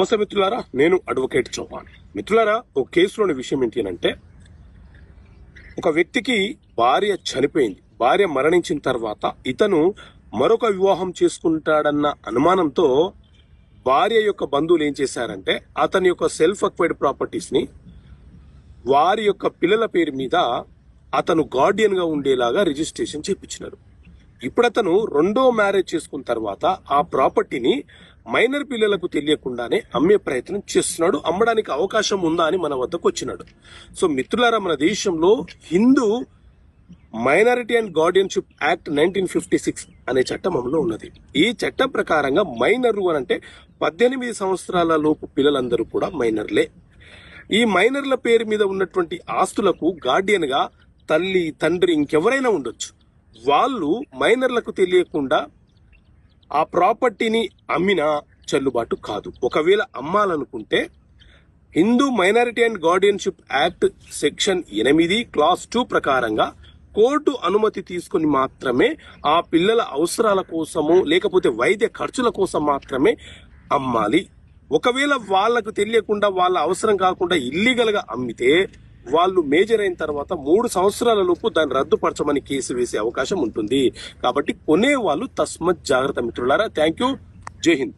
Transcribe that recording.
నమస్తే మిత్రులారా నేను అడ్వకేట్ చౌహాన్. మిత్రులారా ఒక కేసులోని విషయం ఏంటి అంటే ఒక వ్యక్తికి భార్య చనిపోయింది. భార్య మరణించిన తర్వాత ఇతను మరొక వివాహం చేసుకుంటాడన్న అనుమానంతో భార్య యొక్క బంధువులు ఏం చేశారంటే అతని యొక్క సెల్ఫ్ అక్వైర్డ్ ప్రాపర్టీస్ని వారి యొక్క పిల్లల పేరు మీద అతను గార్డియన్గా ఉండేలాగా రిజిస్ట్రేషన్ చేపించినారు. ఇప్పుడు అతను రెండో మ్యారేజ్ చేసుకున్న తర్వాత ఆ ప్రాపర్టీని మైనర్ పిల్లలకు తెలియకుండానే అమ్మే ప్రయత్నం చేస్తున్నాడు. అమ్మడానికి అవకాశం ఉందా అని మన వద్దకు వచ్చినాడు. సో మిత్రులారా మన దేశంలో Hindu minority and guardianship act nineteen fifty six అనే చట్టం అమలు ఉన్నది. ఈ చట్టం ప్రకారంగా మైనరు అని అంటే పద్దెనిమిది సంవత్సరాల లోపు పిల్లలందరూ కూడా మైనర్లే. ఈ మైనర్ల పేరు మీద ఉన్నటువంటి ఆస్తులకు గార్డియన్గా తల్లి తండ్రి ఇంకెవరైనా ఉండొచ్చు. వాళ్ళు మైనర్లకు తెలియకుండా ఆ ప్రాపర్టీని అమ్మినా చెల్లుబాటు కాదు. ఒకవేళ అమ్మాలనుకుంటే Hindu minority and guardianship act section ఎనిమిది క్లాస్ టూ ప్రకారంగా కోర్టు అనుమతి తీసుకుని మాత్రమే ఆ పిల్లల అవసరాల కోసము లేకపోతే వైద్య ఖర్చుల కోసం మాత్రమే అమ్మాలి. ఒకవేళ వాళ్ళకు తెలియకుండా వాళ్ళ అవసరం కాకుండా ఇల్లీగల్గా అమ్మితే వాళ్ళు మేజర్ అయిన తర్వాత మూడు సంవత్సరాల లోపు దాన్ని రద్దుపరచమని కేసు వేసే అవకాశం ఉంటుంది. కాబట్టి కొనే వాళ్ళు తస్మత్ జాగ్రత్త మిత్రులారా. థ్యాంక్ యూ జై హింద్.